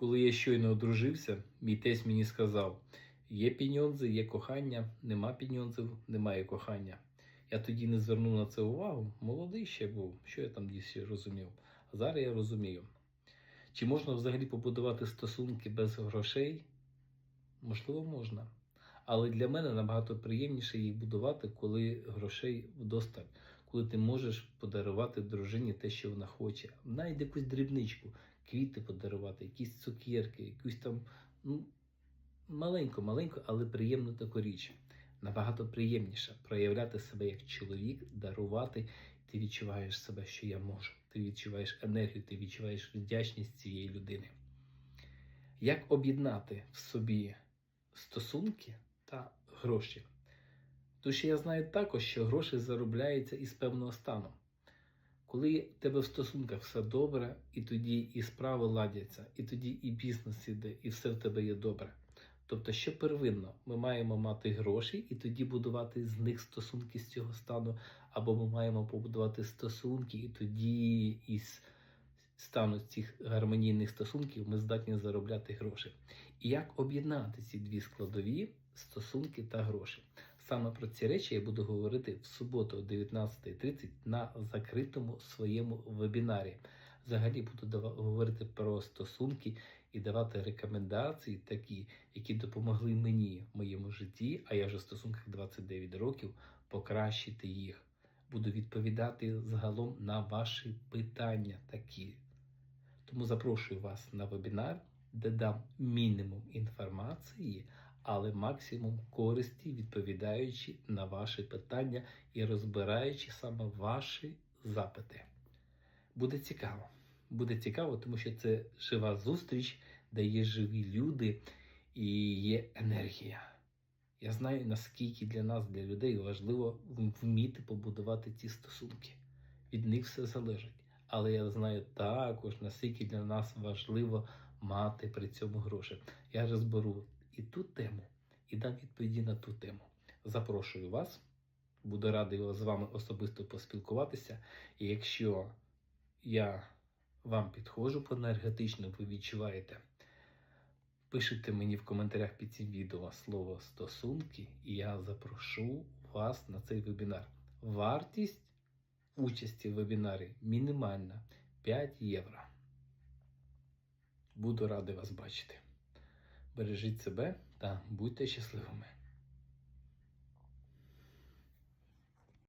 Коли я щойно одружився, мій тесть мені сказав: є піньонзи, є кохання, нема піньонзів, немає кохання. Я тоді не звернув на це увагу. Молодий ще був, що я там ще розумів. А зараз я розумію. Чи можна взагалі побудувати стосунки без грошей? Можливо, можна. Але для мене набагато приємніше їх будувати, коли грошей вдосталь, коли ти можеш подарувати дружині те, що вона хоче. Навіть якусь дрібничку, квіти подарувати, якісь цукерки, якусь там ну, маленьку, маленьку, але приємну таку річ. Набагато приємніше проявляти себе як чоловік, дарувати. Ти відчуваєш себе, що я можу. Ти відчуваєш енергію, ти відчуваєш вдячність цієї людини. Як об'єднати в собі стосунки та гроші? Тому що я знаю також, що гроші заробляються із певного стану. Коли в тебе в стосунках все добре, і тоді і справи ладяться, і тоді і бізнес іде, і все в тебе є добре. Тобто, що первинно, ми маємо мати гроші і тоді будувати з них стосунки з цього стану, або ми маємо побудувати стосунки, і тоді із стану цих гармонійних стосунків ми здатні заробляти гроші. І як об'єднати ці дві складові стосунки та гроші? Саме про ці речі я буду говорити в суботу о 19.30 на закритому своєму вебінарі. Взагалі буду говорити про стосунки і давати рекомендації такі, які допомогли мені в моєму житті, а я вже в стосунках 29 років, покращити їх. Буду відповідати загалом на ваші питання такі. Тому запрошую вас на вебінар, де дам мінімум інформації, але максимум користі, відповідаючи на ваші питання і розбираючи саме ваші запити. Буде цікаво. Буде цікаво, тому що це жива зустріч, де є живі люди і є енергія. Я знаю, наскільки для нас, для людей, важливо вміти побудувати ці стосунки. Від них все залежить. Але я знаю також, наскільки для нас важливо мати при цьому гроші. Я розберу і ту тему, і дам відповіді на ту тему. Запрошую вас. Буду радий з вами особисто поспілкуватися. І якщо я вам підходжу по енергетично, ви відчуваєте, пишіть мені в коментарях під цим відео слово стосунки, і я запрошу вас на цей вебінар. Вартість участі в вебінарі мінімальна 5 євро. Буду радий вас бачити. Бережіть себе та будьте щасливими.